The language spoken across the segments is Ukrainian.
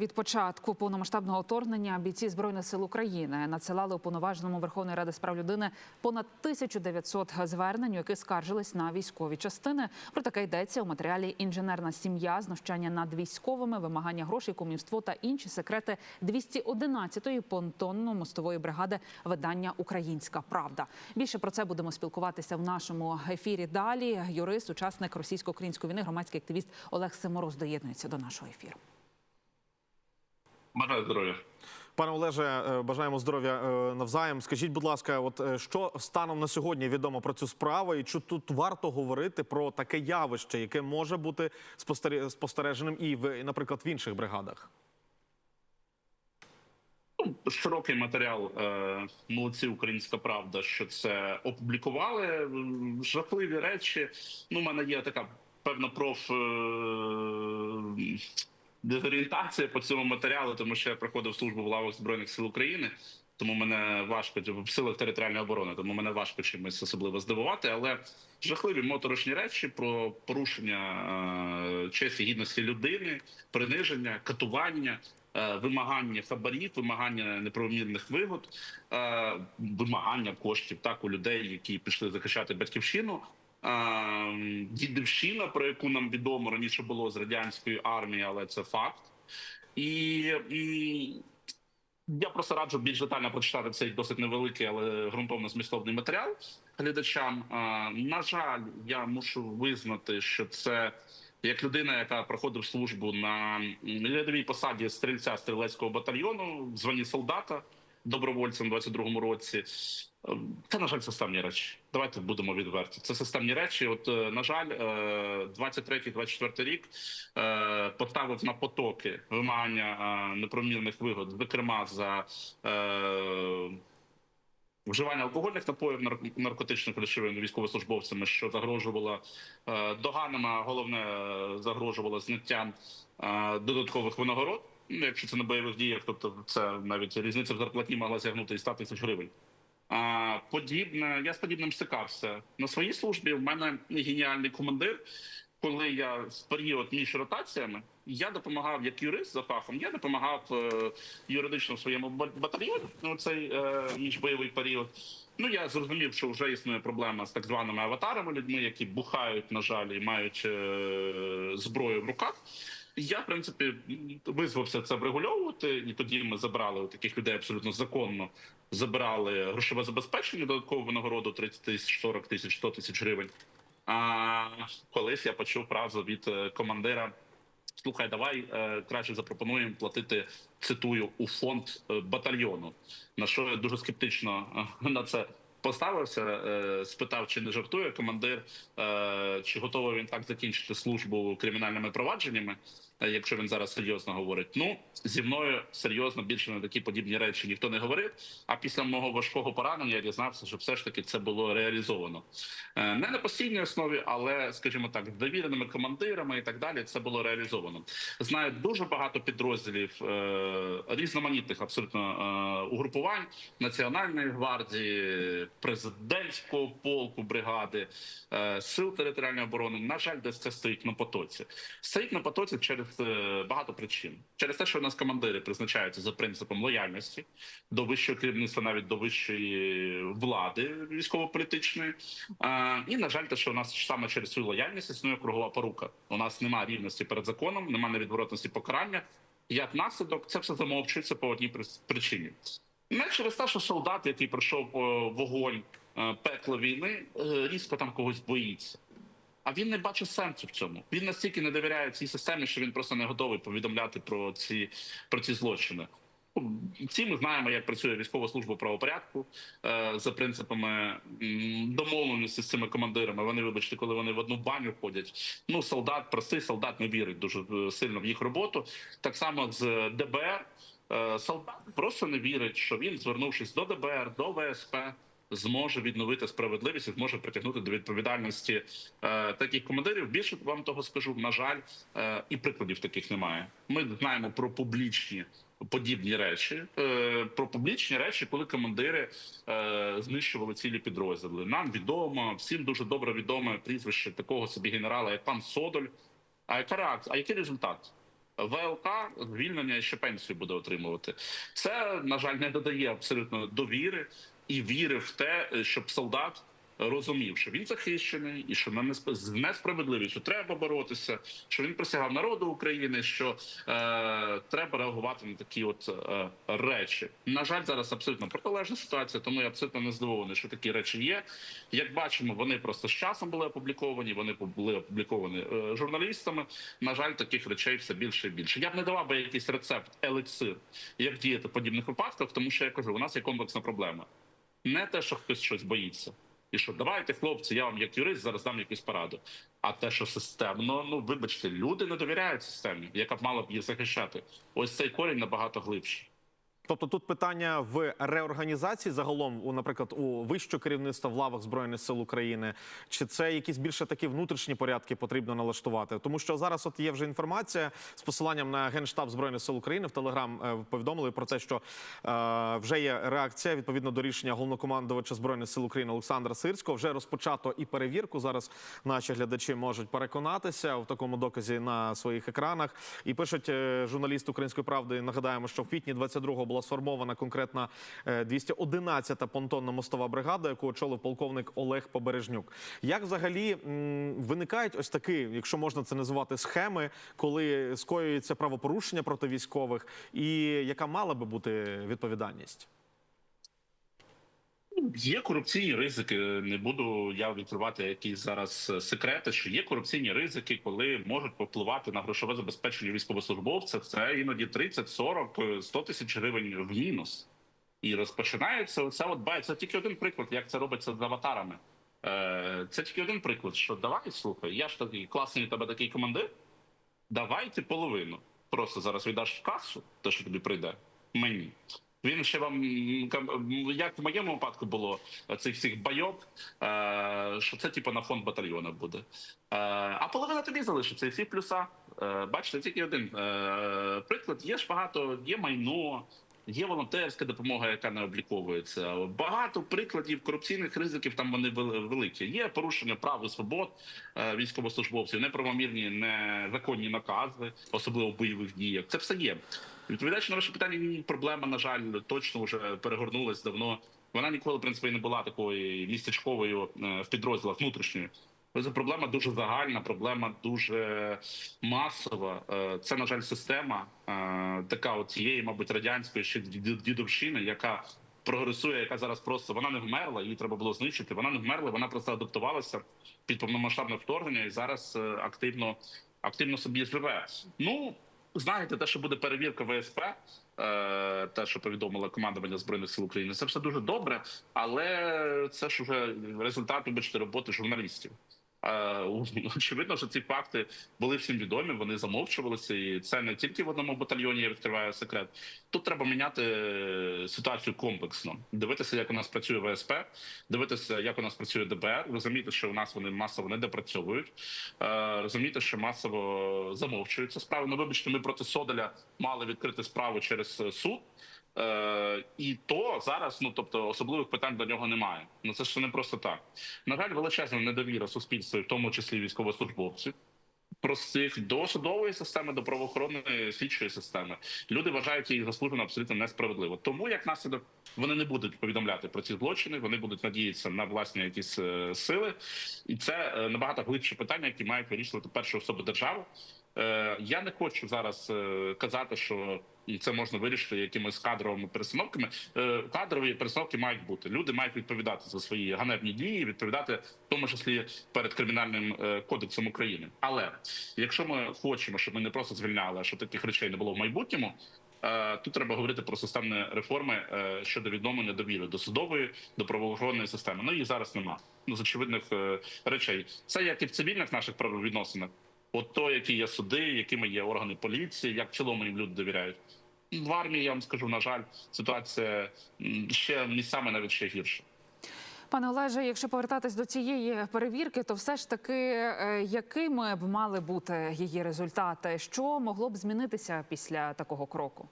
Від початку повномасштабного вторгнення бійці збройних сил України надсилали уповноваженому Верховної Ради з прав людини понад 1900 звернень, яких скаржились на військові частини. Про таке йдеться у матеріалі інженерна сім'я, знущання над військовими, вимагання грошей, кумівство та інші секрети 211-ї понтонно-мостової бригади видання Українська Правда. Більше про це будемо спілкуватися в нашому ефірі. Далі юрист, учасник російсько-української війни, громадський активіст Олег Симороз доєднується до нашого ефіру. Бажаю здоров'я. Пане Олеже, е, бажаємо здоров'я е, навзаєм. Скажіть, будь ласка, от е, що станом на сьогодні відомо про цю справу, і чи тут варто говорити про таке явище, яке може бути спостереженим і в, наприклад, в інших бригадах? Ну, Широкий матеріал е, молодці Українська Правда, що це опублікували. Жахливі речі. Ну, у мене є така певна проф. Дезорієнтація по цьому матеріалу, тому що я проходив службу в лавах Збройних сил України. Тому мене важко в силах територіальної оборони, тому мене важко чимось особливо здивувати. Але жахливі моторошні речі про порушення е, честі гідності людини, приниження, катування, е, вимагання хабарів, вимагання неправомірних вигод, е, вимагання коштів так у людей, які пішли захищати батьківщину. Е, Дідівщина, про яку нам відомо раніше було з радянської армії, але це факт. І, і я просто раджу більш детально прочитати цей досить невеликий, але ґрунтовно змістовний матеріал глядачам. А, на жаль, я мушу визнати, що це як людина, яка проходив службу на рядовій посаді стрільця стрілецького батальйону, в званні солдата добровольцем у 22-му році. Е, Це, на жаль, системні речі. Давайте будемо відверті. Це системні речі. От, е, на жаль, е, 23-24 рік е, поставив на потоки вимагання е, неправомірних вигод, зокрема за е, вживання алкогольних напоїв, нар- наркотичних речовин військовослужбовцями, що загрожувало е, доганами, а головне е, загрожувало зняттям е, додаткових винагород. Ну, якщо це на бойових діях, тобто це навіть різниця в зарплаті могла сягнути і 100 тисяч гривень. А, подібне, я з подібним стикався на своїй службі. В мене геніальний командир. Коли я в період між ротаціями, я допомагав як юрист за фахом, я допомагав е, юридично своєму ба- батальйоні у цей е, міжбойовий період. Ну я зрозумів, що вже існує проблема з так званими аватарами, людьми, які бухають, на жаль, і мають е, зброю в руках. Я, в принципі, визвався це врегульовувати, і тоді ми забрали у таких людей абсолютно законно. Забирали грошове забезпечення, додаткову винагороду 30 тисяч, 40 тисяч, 100 тисяч гривень. А колись я почув фразу від е, командира: слухай, давай е, краще запропонуємо платити цитую у фонд е, батальйону. На що я дуже скептично на це поставився, спитав, чи не жартує командир, чи готовий він так закінчити службу кримінальними провадженнями. Якщо він зараз серйозно говорить, ну зі мною серйозно більше на такі подібні речі ніхто не говорив. А після мого важкого поранення я дізнався, що все ж таки це було реалізовано Е, не на постійній основі, але скажімо так, довіреними командирами і так далі. Це було реалізовано. Знаю дуже багато підрозділів е, різноманітних абсолютно е, угрупувань Національної гвардії, президентського полку бригади, сил територіальної оборони. На жаль, десь це стоїть на потоці. Стоїть на потоці через е, багато причин. Через те, що у нас командири призначаються за принципом лояльності до вищого керівництва, навіть до вищої влади військово-політичної. І на жаль, те, що у нас саме через цю лояльність існує кругова порука. У нас немає рівності перед законом, немає невідворотності покарання. Як наслідок, це все замовчується по одній причині. Не через те, що солдат, який пройшов е, вогонь е, пекло війни, е, різко там когось боїться. А він не бачить сенсу в цьому. Він настільки не довіряє цій системі, що він просто не готовий повідомляти про ці, про ці злочини. Ну, Всі ми знаємо, як працює військова служба правопорядку е, за принципами домовленості з цими командирами. Вони, вибачте, коли вони в одну баню ходять. Ну, солдат, простий солдат не вірить дуже е, сильно в їх роботу. Так само з ДБР. Е, Солдат просто не вірить, що він, звернувшись до ДБР, до ВСП, зможе відновити справедливість і зможе притягнути до відповідальності е, таких командирів. Більше вам того скажу, на жаль, е, і прикладів таких немає. Ми знаємо про публічні. Подібні речі Е, про публічні речі, коли командири е, знищували цілі підрозділи. Нам відомо, всім дуже добре відоме прізвище такого собі генерала, як пан Содоль. А яка реакція? А який результат? ВЛК звільнення ще пенсію буде отримувати. Це на жаль не додає абсолютно довіри і віри в те, щоб солдат розумів, що він захищений, і що на з несправедливістю треба боротися, що він присягав народу України, що е, треба реагувати на такі от е, речі. На жаль, зараз абсолютно протилежна ситуація, тому я абсолютно не здивований, що такі речі є. Як бачимо, вони просто з часом були опубліковані. Вони були опубліковані е, журналістами. На жаль, таких речей все більше і більше. Я б не давав би якийсь рецепт, елексир, як діяти в подібних випадках, тому що я кажу, у нас є комплексна проблема. Не те, що хтось щось боїться. І що давайте, хлопці, я вам як юрист зараз дам якусь пораду. А те, що системно, ну вибачте, люди не довіряють системі, яка б мала б їх захищати. Ось цей корінь набагато глибший. Тобто тут питання в реорганізації загалом, у, наприклад, у вищого керівництва в лавах збройних сил України, чи це якісь більше такі внутрішні порядки потрібно налаштувати? Тому що зараз от є вже інформація з посиланням на генштаб збройних сил України в Телеграм е, повідомили про те, що е, вже є реакція відповідно до рішення головнокомандувача збройних сил України Олександра Сирського. Вже розпочато і перевірку. Зараз наші глядачі можуть переконатися в такому доказі на своїх екранах. І пишуть е, журналіст Української правди. Нагадаємо, що в квітні 22-го була сформована конкретна е, 211-та понтонна мостова бригада, яку очолив полковник Олег Побережнюк. Як взагалі виникають ось такі, якщо можна це називати, схеми, коли скоюється правопорушення проти військових, і яка мала би бути відповідальність? Є корупційні ризики. Не буду я відкривати якісь зараз е, секрети. Що є корупційні ризики, коли можуть попливати на грошове забезпечення військовослужбовця. Це іноді 30, 40, е, 100 тисяч гривень в мінус. І розпочинається оця от бай. Це тільки один приклад, як це робиться з аватарами. Е, Це тільки один приклад. Що давай слухай, я ж такий класний у тебе такий командир. Давайте половину. Просто зараз віддаш в касу, те, що тобі прийде, мені. Він ще вам як в моєму випадку було цих всіх байок, е, що це типу на фонд батальйону буде. Е, а половина тобі залишиться, і всі плюса. Е, бачите, тільки один приклад. Є ж багато, є майно, є волонтерська допомога, яка не обліковується. Багато прикладів корупційних ризиків там вони вели- великі. Є порушення прав і свобод військовослужбовців, неправомірні, незаконні накази, особливо в бойових діях. Це все є. Відповідаючи на ваше питання, ні, проблема, на жаль, точно вже перегорнулась давно. Вона ніколи, в принципі, не була такою містечковою е, в підрозділах внутрішньою. Це проблема дуже загальна, проблема дуже масова. Е, Це, на жаль, система е, така от цієї, мабуть, радянської ще ді- дідовщини, яка прогресує, яка зараз просто вона не вмерла, її треба було знищити. Вона не вмерла, вона просто адаптувалася під повномасштабне вторгнення і зараз активно, активно собі живе. Ну знаєте, те, що буде перевірка ВСП, е, те, що повідомила командування збройних сил України, це все дуже добре, але це ж вже результат, вибачте, роботи журналістів. Е, Очевидно, що ці факти були всім відомі, вони замовчувалися, і це не тільки в одному батальйоні. Я відкриваю секрет. Тут треба міняти е, ситуацію комплексно, дивитися, як у нас працює ВСП, дивитися, як у нас працює ДБР, розуміти, що у нас вони масово не допрацьовують, е, розуміти, що масово замовчуються справи. Ну, вибачте, ми проти Соделя мали відкрити справу через е, суд. Е, і то зараз, ну тобто, особливих питань до нього немає. Ну це ж не просто так. На жаль, величезна недовіра суспільства, в тому числі військовослужбовців. Простих до судової системи, до правоохоронної слідчої системи люди вважають її заслужено абсолютно несправедливо. Тому як наслідок вони не будуть повідомляти про ці злочини, вони будуть надіятися на власні якісь е, сили, і це е, набагато глибше питання, які мають вирішувати перші особи держави. Е, я не хочу зараз е, казати, що і це можна вирішити якимись кадровими перестановками. Е, Кадрові перестановки мають бути. Люди мають відповідати за свої ганебні дії, відповідати в тому числі перед кримінальним кодексом України. Але якщо ми хочемо, щоб ми не просто звільняли, а щоб таких речей не було в майбутньому. Тут треба говорити про системні реформи щодо відновлення довіри до судової, до правоохоронної системи. Ну її зараз нема. Ну з очевидних речей. Це як і в цивільних наших правовідносинах. От то, які є суди, якими є органи поліції, як в цілому їм люди довіряють. В армії я вам скажу, на жаль, ситуація ще місцями навіть ще гірша. Пане Олеже, якщо повертатись до цієї перевірки, то все ж таки, е, якими б мали бути її результати? Що могло б змінитися після такого кроку?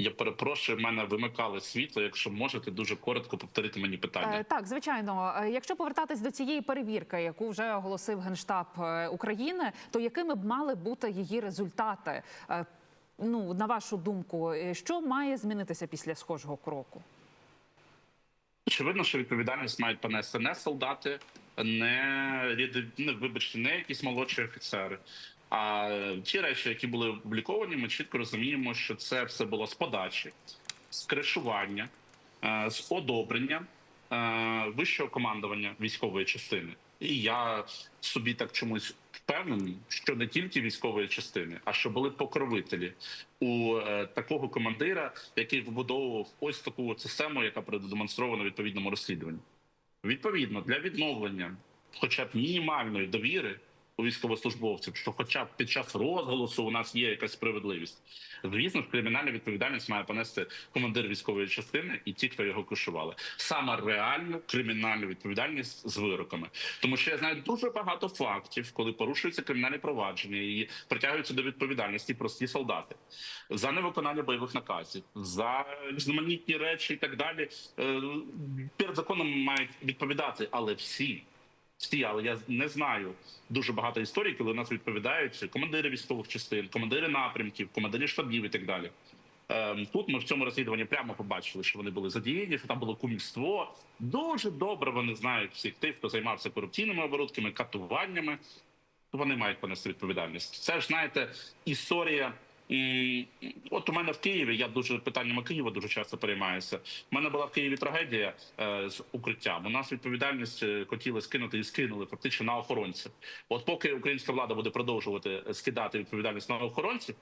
Я перепрошую, в мене вимикали світло. Якщо можете, дуже коротко повторити мені питання. Е, Так, звичайно, Е, якщо повертатись до цієї перевірки, яку вже оголосив генштаб е, України, то якими б мали бути її результати? Ну, на вашу думку, що має змінитися після схожого кроку? Очевидно, що відповідальність мають понести не солдати, не не вибачте, не якісь молодші офіцери. А ті речі, які були опубліковані, ми чітко розуміємо, що це все було з подачі, з кришування, е, з одобрення е, вищого командування військової частини. І я собі так чомусь впевнений, що не тільки військової частини, а що були покровителі у е, такого командира, який вибудовував ось таку систему, яка продемонстрована відповідному розслідуванні. Відповідно, для відновлення, хоча б мінімальної довіри військовослужбовців, що, хоча б під час розголосу у нас є якась справедливість, звісно, ж, кримінальну відповідальність має понести командир військової частини і ті, хто його кришували. Саме реальну кримінальну відповідальність з вироками, тому що я знаю дуже багато фактів, коли порушуються кримінальні провадження і притягуються до відповідальності прості солдати за невиконання бойових наказів, за різноманітні речі і так далі. Е, Перед законом мають відповідати, але всі. Всі, але я не знаю дуже багато історій, коли у нас відповідають командири військових частин, командири напрямків, командири штабів і так далі. Ем, Тут ми в цьому розслідуванні прямо побачили, що вони були задіяні, що там було кумівство. Дуже добре вони знають всіх тих, хто займався корупційними оборудками, катуваннями. Вони мають понести відповідальність. Це ж знаєте, історія. М, От у мене в Києві я дуже питаннями Києва дуже часто переймаюся. У мене була в Києві трагедія е, з укриттям. У нас відповідальність е, хотіли скинути і скинули фактично на охоронців. От поки українська влада буде продовжувати скидати відповідальність на охоронців,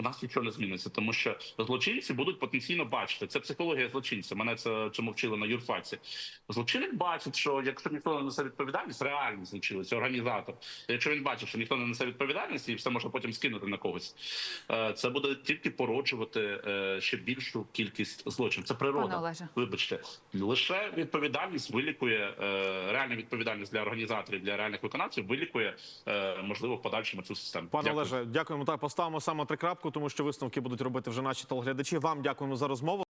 у нас нічого не зміниться, тому що злочинці будуть потенційно бачити. Це психологія злочинця. Мене це цьому вчили на юрфаці. Злочинець бачить, що якщо ніхто не несе відповідальність, реальний злочинець, організатор. Якщо він бачить, що ніхто не несе відповідальності, і все може потім скинути на когось. е, Це буде тільки породжувати е, ще більшу кількість злочинів. Це природа. Вибачте, лише відповідальність вилікує е, реальна відповідальність для організаторів, для реальних виконавців, вилікує можливо в подальшому цю систему. Пане Дякую. Олеже, дякуємо. Так поставимо саме три крапку, тому що висновки будуть робити вже наші телеглядачі. Вам дякуємо за розмову.